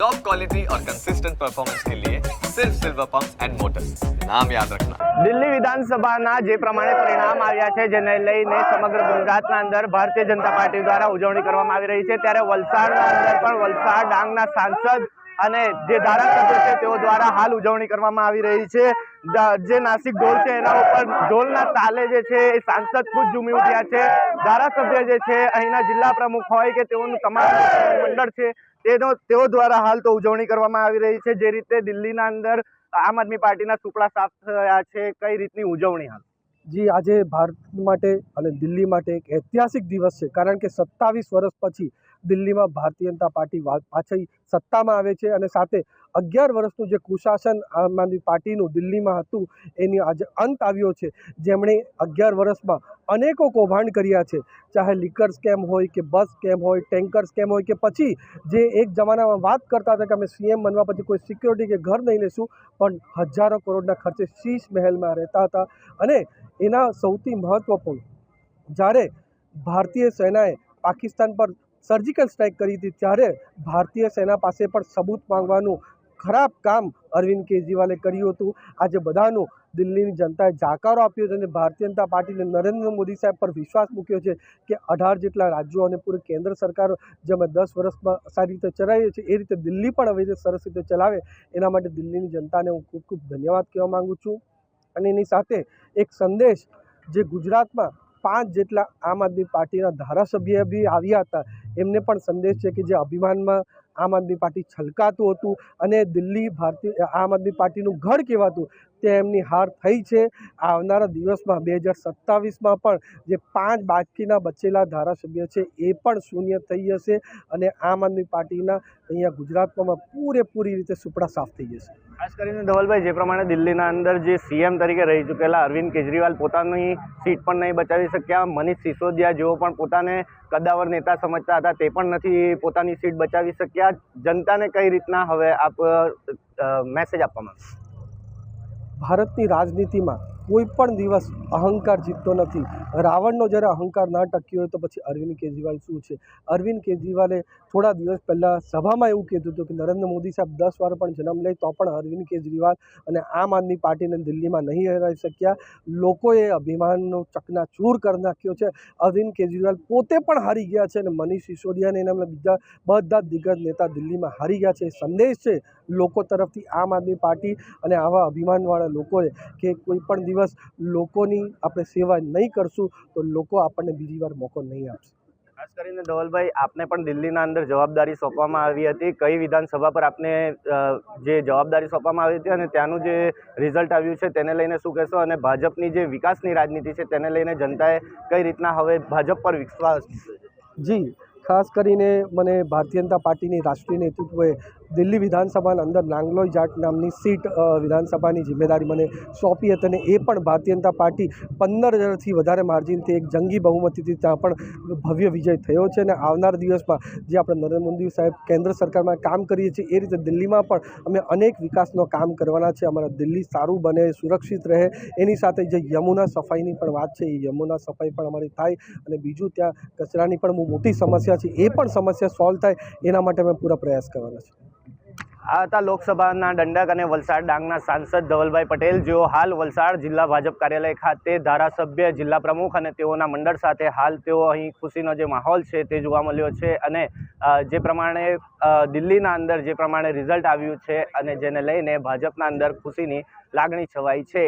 Top quality और consistent performance के लिए सिर्फ सिल्वर पंप एंड मोटर्स नाम याद रखना દિલ્હી વિધાનસભાના જે પ્રમાણે પરિણામ આવ્યા છે જેને લઈને સમગ્ર ગુજરાતના અંદર ભારતીય જનતા પાર્ટી દ્વારા ઉજવણી કરવામાં આવી રહી છે ત્યારે વલસાડના અંદર પણ વલસાડ ડાંગના સાંસદ અને જે ધારાસભ્યો છે, તેઓ દ્વારા હાલ ઉજવણી કરવામાં આવી રહી છે. જે નાસિક ઢોલ છે, એના ઉપર ઢોલના તાલે જે છે, એ સાંસદ ખુદ ઝૂમી ઉઠ્યા છે. ધારાસભ્ય જે છે, અહીંના જિલ્લા પ્રમુખ હોય કે તેઓનું તમામ મંડળ છે, તેનો, તેઓ દ્વારા હાલ તો ઉજવણી કરવામાં આવી રહી છે. જે રીતે દિલ્હીના અંદર આમ આદમી પાર્ટીના સુપડા સાફ થયા છે, કઈ રીતની ઉજવણી હાલ? જી, આજે ભારત માટે અને દિલ્હી માટે એક ઐતિહાસિક દિવસ છે, કારણ કે સત્તાવીસ વર્ષ પછી દિલ્હીમાં ભારતીય જનતા પાર્ટી પાછી સત્તામાં આવે છે અને સાથે અગિયાર વર્ષનું જે કુશાસન આમ આદમી પાર્ટીનું દિલ્હીમાં હતું, એની આજે અંત આવ્યો છે. જેમણે અગિયાર વર્ષમાં અનેકો કૌભાંડ કર્યા છે. ચાહે લીકર સ્કેમ હોય કે બસ સ્કેમ હોય, ટેન્કર સ્કેમ હોય કે પછી જે એક જમાનામાં વાત કરતા હતા કે અમે સીએમ બનવા પછી કોઈ સિક્યોરિટી કે ઘર નહીં લેશું, પણ હજારો કરોડના ખર્ચે શીશ મહેલમાં રહેતા હતા. અને એના સૌથી મહત્ત્વપૂર્ણ જ્યારે ભારતીય સેનાએ પાકિસ્તાન પર સર્જિકલ સ્ટ્રાઇક કરી હતી. ત્યારે ભારતીય સેના પાસે પણ સબૂત માંગવાનું ખરાબ કામ અરવિંદ કેજરીવાલે કર્યું હતું. આજે બધાનું દિલ્હીની જનતાએ જાકારો આપ્યો છે અને ભારતીય જનતા પાર્ટીને નરેન્દ્ર મોદી સાહેબ પર વિશ્વાસ મૂક્યો છે કે અઢાર જેટલા રાજ્યો અને પૂરી કેન્દ્ર સરકાર અમે દસ વર્ષમાં સારી રીતે ચલાવીએ છીએ, એ રીતે દિલ્હી પણ હવે સરસ રીતે ચલાવે, એના માટે દિલ્હીની જનતાને હું ખૂબ ખૂબ ધન્યવાદ કહેવા માગું છું. અને એની સાથે એક સંદેશ જે ગુજરાતમાં પાંચ જેટલા આમ આદમી પાર્ટીના ધારાસભ્ય બી આવ્યા હતા. એમને પણ સંદેશ છે કે જે અભિમાનમાં આમ આદમી પાર્ટી છલકાતું હતું અને દિલ્હી ભારતીય, આમ આદમી પાર્ટીનું ગઢ કહેવાતું તે એમની હાર થઈ છે. આવનારા દિવસમાં બે હજાર સત્તાવીસમાં પણ જે પાંચ બાકીના બચેલા ધારાસભ્ય છે એ પણ શૂન્ય થઈ જશે અને આમ આદમી પાર્ટીના અહીંયા ગુજરાતમાં પૂરેપૂરી રીતે સુપડા સાફ થઈ જશે. ખાસ કરીને ધવલભાઈ, જે પ્રમાણે દિલ્હીના અંદર જે સીએમ તરીકે રહી ચૂકેલા અરવિંદ કેજરીવાલ પોતાની સીટ પણ નહીં બચાવી શક્યા. મનીષ સિસોદિયા જેઓ પણ પોતાને કદાવર નેતા સમજતા હતા, તે પણ નથી પોતાની સીટ બચાવી શક્યા. જનતાને કઈ રીતના હવે આપ મેસેજ આપવા માંગો ભારતની રાજનીતિમાં કોઈ પણ દિવસ અહંકાર જીતતો નથી. રાવણનો જ્યારે અહંકાર ના ટક્યો હોય તો પછી અરવિંદ કેજરીવાલ શું છે? અરવિંદ કેજરીવાલે થોડા દિવસ પહેલાં સભામાં એવું કીધું હતું કે નરેન્દ્ર મોદી સાહેબ દસ વાર પણ જન્મ લે તો પણ અરવિંદ કેજરીવાલ અને આમ આદમી પાર્ટીને દિલ્હીમાં નહીં હરાવી શક્યા. લોકોએ અભિમાનનો ચકનાચૂર કરી નાખ્યો છે. અરવિંદ કેજરીવાલ પોતે પણ હારી ગયા છે અને મનીષ સિસોદિયાને એના બીજા બધા દિગ્ગજ નેતા દિલ્હીમાં હારી ગયા છે. સંદેશ છે લોકો તરફથી આમ આદમી પાર્ટી અને આવા અભિમાનવાળા લોકોએ કે કોઈ પણ દિવસ લોકોની આપણે સેવા નહીં કરશું તો લોકો આપણને બીજી વાર મોકો નહીં આપશે. ખાસ કરીને ધવલભાઈ આપને પણ દિલ્હીના અંદર જવાબદારી સોંપવામાં આવી હતી. કઈ વિધાનસભા પર આપને જે જવાબદારી સોંપવામાં આવી હતી અને ત્યાંનું જે રિઝલ્ટ આવ્યું છે તેને લઈને શું કહેશો? અને ભાજપની જે વિકાસની રાજનીતિ છે તેને લઈને જનતાએ કઈ રીતના હવે ભાજપ પર વિશ્વાસ જી ખાસ કરીને મને ભારતીય જનતા પાર્ટીની રાષ્ટ્રીય નેતૃત્વએ દિલ્હી વિધાનસભાના અંદર નાંગલોઈ જાટ નામની સીટ વિધાનસભાની જિમ્મેદારી મને સોંપી હતી અને એ પણ ભારતીય જનતા પાર્ટી પંદર હજારથી વધારે માર્જિનથી એક જંગી બહુમતીથી ત્યાં પણ ભવ્ય વિજય થયો છે અને આવનાર દિવસમાં જે આપણે નરેન્દ્ર મોદી સાહેબ કેન્દ્ર સરકારમાં કામ કરીએ છીએ એ રીતે દિલ્હીમાં પણ અમે અનેક વિકાસનો કામ કરવાના છે. અમારા દિલ્હી સારું બને, સુરક્ષિત રહે. એની સાથે જે યમુના સફાઈની પણ વાત છે, એ યમુના સફાઈ પણ અમારી થાય અને બીજું ત્યાં કચરાની પણ મોટી સમસ્યા છે, એ પણ સમસ્યા સોલ્વ થાય. એના માટે અમે પૂરા પ્રયાસ કરવાના છે. આ હતા લોકસભાના દંડક અને વલસાડ ડાંગના સાંસદ ધવલભાઈ પટેલ, જેઓ હાલ વલસાડ જિલ્લા ભાજપ કાર્યાલય ખાતે ધારાસભ્ય, જિલ્લા પ્રમુખ અને તેઓના મંડળ સાથે હાલ તેઓ અહીં ખુશીનો જે માહોલ છે તે જોવા મળ્યો છે અને જે પ્રમાણે દિલ્હીના અંદર જે પ્રમાણે રિઝલ્ટ આવ્યું છે અને જેને લઈને ભાજપના અંદર ખુશીની લાગણી છવાઈ છે.